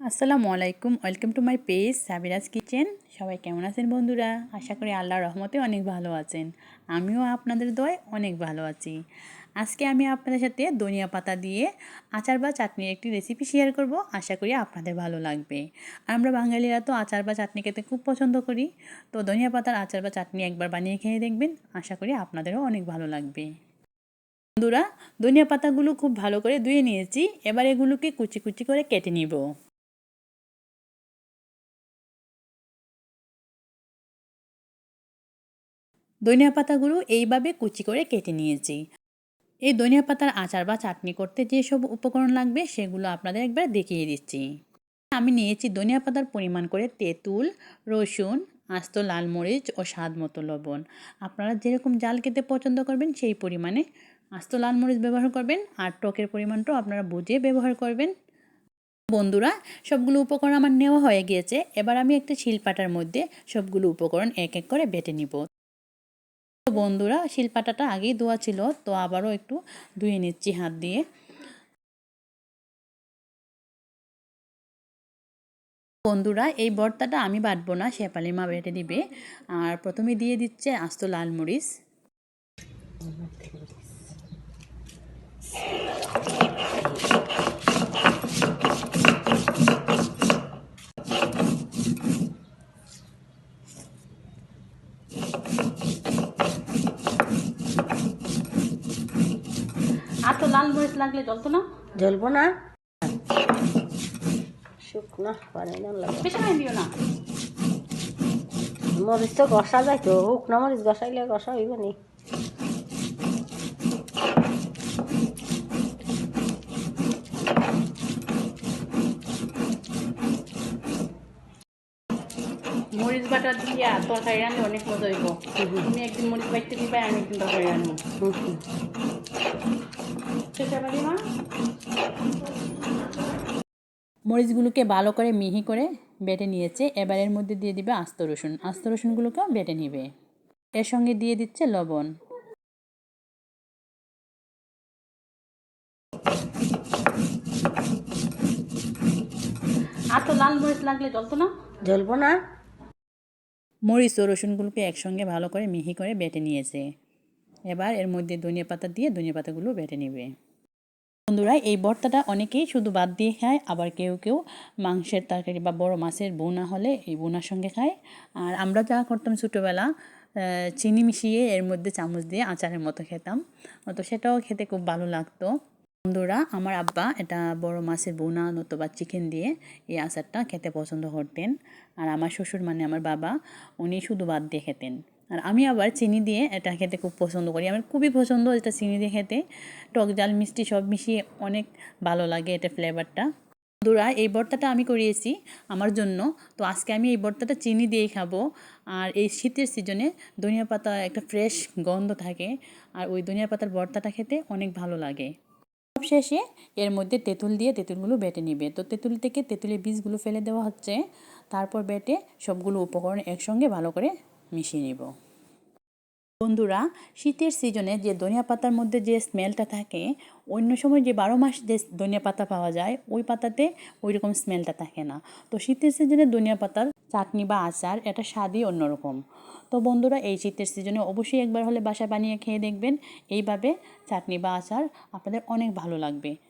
আসসালামু আলাইকুম, welcome to my page Sabiraj kitchen. সবাই কেমন আছেন বন্ধুরা? আশা করি আল্লাহর রহমতে অনেক ভালো আছেন। আমিও আপনাদের দয় অনেক ভালো আছি। আজকে আমি আপনাদের সাথে ধনিয়া পাতা দিয়ে আচার বা চাটনির একটি রেসিপি শেয়ার করব। আশা করি আপনাদের ভালো লাগবে। আমরা বাঙালিরা তো আচার বা চাটনি খেতে খুব পছন্দ করি। তো ধনিয়া পাতার আচার বা চাটনি একবার বানিয়ে খেয়ে দেখবেন। আশা করি আপনাদেরও অনেক ভালো লাগবে। বন্ধুরা, ধনিয়া পাতাগুলো খুব ভালো করে ধুয়ে নিয়েছি। এবার এগুলোকে কুচি কুচি করে কেটে নিব। ধনিয়া পাতাগুলো এইভাবে কুচি করে কেটে নিয়েছি। এই ধনিয়া পাতার আচার বা চাটনি করতে যেসব উপকরণ লাগবে সেগুলো আপনাদের একবার দেখিয়ে দিচ্ছি। আমি নিয়েছি ধনিয়া পাতার পরিমাণ করে তেঁতুল, রসুন, আস্ত লাল মরিচ ও স্বাদ মতো লবণ। আপনারা যেরকম জাল খেতে পছন্দ করবেন সেই পরিমাণে আস্ত লাল মরিচ ব্যবহার করবেন আর টকের পরিমাণটাও আপনারা বুঝে ব্যবহার করবেন। বন্ধুরা, সবগুলো উপকরণ আমার নেওয়া হয়ে গিয়েছে। এবার আমি একটা শিলপাটার মধ্যে সবগুলো উপকরণ এক এক করে বেটে নিব। বন্ধুরা, শিলপাটাটা আগেই ধোয়া ছিল, তো আবারও একটু ধুয়ে নিচ্ছি হাত দিয়ে। বন্ধুরা, এই বর্তাটা আমি বাটবো না শেপালি মা বেটে দিবে। আর প্রথমে দিয়ে দিচ্ছে আস্ত লাল মরিচ। তো লাল মরিচ লাগলে চলতো না? জ্বলবো না। শুকনা বেশি পানি দিও না। মরিচ তো গসা যায় তো শুকনা মরিচ গসাইলে গসা হইব নি। মরিচ বাটা দিয়ে তরকারি রান্না অনেক মজা হইব। তুমি একদিন মরিচ বাইতে দিবা আমি একদিন তরকারি রান্না। মরিচগুলোকে ভালো করে মিহি করে বেটে নিয়েছে। এবার এর মধ্যে দিয়ে দিবে আস্ত রসুন। আস্ত রসুনগুলোকেও বেটে নিবে। এর সঙ্গে দিয়ে দিচ্ছে লবণ। আর তো লাল মরিচ লাগলে না? জ্বলবো না। মরিচ ও রসুনগুলোকে একসঙ্গে ভালো করে মিহি করে বেটে নিয়েছে। এবার এর মধ্যে ধনিয়া পাতা দিয়ে ধনিয়া পাতাগুলো বেটে নেবে। বন্ধুরা এই ভর্তাটা অনেকেই শুধু বাদ দিয়ে খায়, আবার কেউ কেউ মাংসের তরকারি বা বড় মাছের বোনা হলে এই বোনার সঙ্গে খায়। আর আমরা যা করতাম ছোটোবেলা চিনি মিশিয়ে এর মধ্যে চামচ দিয়ে আচারের মতো খেতাম। তো সেটাও খেতে খুব ভালো লাগতো। বন্ধুরা, আমার আব্বা এটা বড় মাছের বোনা নতুবা চিকেন দিয়ে এই আচারটা খেতে পছন্দ করতেন। আর আমার শ্বশুর মানে আমার বাবা, উনি শুধু ভাত দিয়ে খেতেন। আর আমি আবার চিনি দিয়ে এটা খেতে খুব পছন্দ করি। আমার খুবই পছন্দ এটা চিনি দিয়ে খেতে। টক জাল মিষ্টি সব মিশিয়ে অনেক ভালো লাগে এটা ফ্লেভারটা বন্ধুরা, এই ভর্তাটা আমি করিয়েছি আমার জন্য। তো আজকে আমি এই ভর্তাটা চিনি দিয়েই খাব। আর এই শীতের সিজনে ধনিয়া পাতা একটা ফ্রেশ গন্ধ থাকে। আর ওই ধনিয়া পাতার ভর্তাটা খেতে অনেক ভালো লাগে। শেষে এর মধ্যে তেঁতুল দিয়ে তেঁতুলগুলো বেটে নিবে। তো তেঁতুল থেকে তেঁতুলের বীজগুলো ফেলে দেওয়া হচ্ছে। তারপর বেটে সবগুলো উপকরণ একসঙ্গে ভালো করে মিশিয়ে নিব। বন্ধুরা, শীতের সিজনে যে ধনিয়া পাতার মধ্যে যে স্মেলটা থাকে, অন্য সময় যে বারো মাস যে ধনিয়া পাতা পাওয়া যায়, ওই পাতাতে ওই রকম স্মেলটা থাকে না। তো শীতের সিজনে ধনিয়া পাতার চাটনি বা আচার, এটা স্বাদই অন্যরকম। তো বন্ধুরা, এই শীতের সিজনে অবশ্যই একবার হলে বাসায় বানিয়ে খেয়ে দেখবেন। এইভাবে চাটনি বা আচার আপনাদের অনেক ভালো লাগবে।